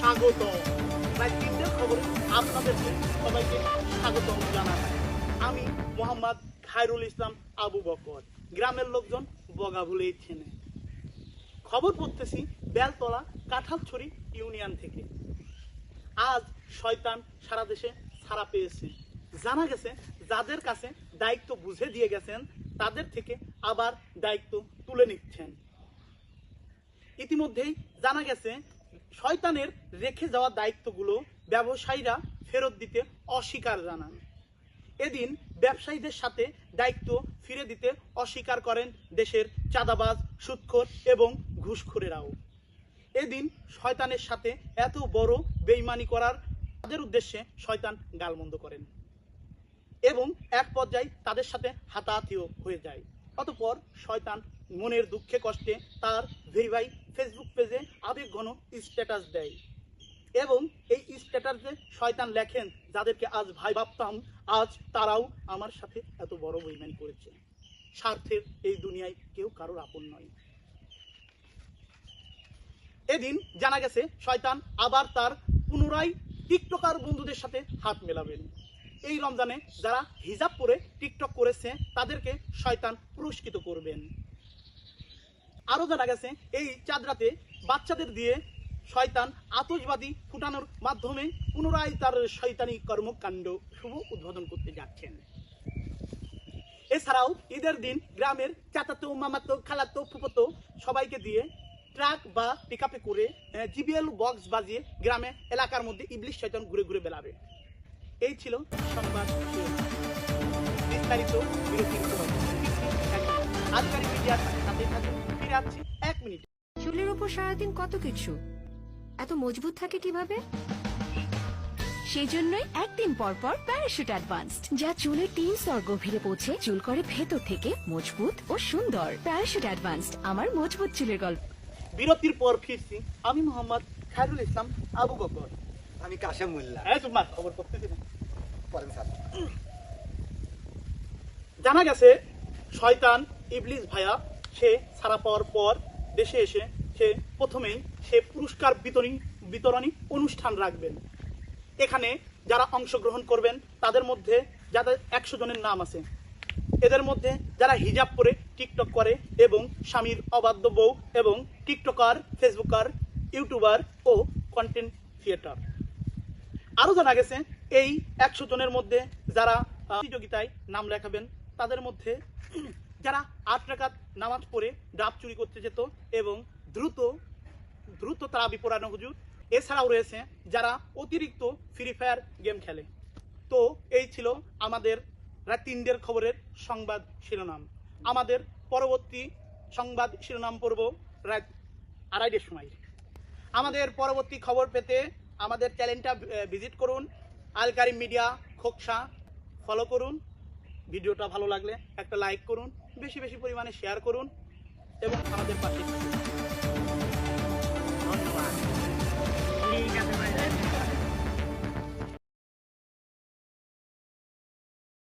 স্বাগত। আপনাদেরকে সবাইকে স্বাগত জানাই। আমি মোহাম্মদ খায়রুল ইসলাম আবু বকর। গ্রামের লোকজন খবর পড়তেছি বেলতলা কাঁঠালছড়ি ইউনিয়ন থেকে। আজ শয়তান সারা দেশে ছাড়া পেয়েছে। জানা গেছে, যাদের কাছে দায়িত্ব বুঝে দিয়ে গেছেন, তাদের থেকে আবার দায়িত্ব তুলে নিচ্ছেন। ইতিমধ্যেই জানা গেছে শয়তানের রেখে যাওয়া দায়িত্বগুলো ব্যবসায়ীরা ফেরত দিতে অস্বীকার জানান। এদিন ব্যবসায়ীদের সাথে দায়িত্ব ফিরে দিতে অস্বীকার করেন দেশের চাঁদাবাজ, সুৎখোর এবং ঘুষখোরেরাও। এদিন শয়তানের সাথে এত বড় বেইমানি করার তাদের উদ্দেশ্যে শয়তান গালমন্দ করেন এবং এক পর্যায়ে তাদের সাথে হাতাহাতিও হয়ে যায়। অতপর শয়তান মনের দুঃখে কষ্টে তার ভেরিফাই ফেসবুক পেজে আবেগ ঘন স্ট্যাটাস দেয়। এবং এই স্ট্যাটাসে শয়তান লেখেন, যাদেরকে আজ ভাই ভাবতাম, আজ তারাও আমার সাথে এত বড় বইম্যান করেছে। স্বার্থের এই দুনিয়ায় কেউ কারোর আপন নয়। এদিন জানা গেছে, শয়তান আবার তার পুনরায় টিকটকার বন্ধুদের সাথে হাত মেলাবেন। এই রমজানে যারা হিজাব পরে টিকটক করেছে, তাদেরকে শয়তান পুরস্কৃত করবেন। আরও জানা গেছে, এই চাঁদরাতে বাচ্চাদের দিয়ে শয়তান আতশবাদী ফুটানোর মাধ্যমে পুনরায় তার শয়তানি কর্মকাণ্ড শুভ উদ্বোধন করতে যাচ্ছেন। এছাড়াও ঈদের দিন গ্রামের চাচাতো, মামাতো, খালাতো ফুপতো সবাইকে দিয়ে ট্রাক বা পিকআপে করে জিবিএল বক্স বাজিয়ে গ্রামে, এলাকার মধ্যে ইবলিশ শয়তান ঘুরে ঘুরে বেড়াবে। এই ছিল সংবাদ বিস্তারিত বিরতির পর। আজকাল মিডিয়ার সাথে থাকুন। আসছি এক মিনিট। চুলের উপর সারাদিন কত কিছু? এত মজবুত থাকে কীভাবে? সেজন্যই একদিন পর পর প্যারাশুট অ্যাডভান্সড যা চুলের তিন স্তর গভীরে পৌঁছে চুল করে ভেতর থেকে মজবুত ও সুন্দর। প্যারাশুট অ্যাডভান্সড আমার মজবুত চুলের গল্প। বিরতির পর ফিরছি আমি মোহাম্মদ খায়রুল ইসলাম আবু বকর। আমি কাশেম মোল্লা। হ্যাঁ তোমার খবর করতেছি না। জানা গেছে শয়তান ইবলিস ভাইয়া সে ছাড়া পাওয়ার পর দেশে এসে সে প্রথমেই সে পুরস্কার বিতরণী বিতরণী অনুষ্ঠান রাখবেন। এখানে যারা অংশগ্রহণ করবেন, তাদের মধ্যে যাদের একশো জনের নাম আছে, এদের মধ্যে যারা হিজাব পরে টিকটক করে এবং স্বামীর অবাধ্য বউ এবং টিকটকার, ফেসবুকার, ইউটিউবার ও কন্টেন্ট ক্রিয়েটর আরও জানা গেছে, এই একশো জনের মধ্যে যারা প্রতিযোগিতায় নাম লেখাবেন, তাদের মধ্যে যারা আট টাকাত নামাজ পড়ে ডাব চুরি করতে যেত এবং দ্রুত দ্রুত তারা বিপরানো হুজুর। এছাড়াও রয়েছে যারা অতিরিক্ত ফ্রি ফায়ার গেম খেলে। তো এই ছিল আমাদের রাত তিনদের খবরের সংবাদ শিরোনাম। আমাদের পরবর্তী সংবাদ শিরোনাম পড়ব রাত আড়াইটের সময়। আমাদের পরবর্তী খবর পেতে আমাদের চ্যানেলটা ভিজিট করুন। আলকারি মিডিয়া, খোকসা, ফলো করুন। ভিডিওটা ভালো লাগলে একটা লাইক করুন। বেশি বেশি পরিমাণে শেয়ার করুন এবং আমাদের পাশে ধন্যবাদ।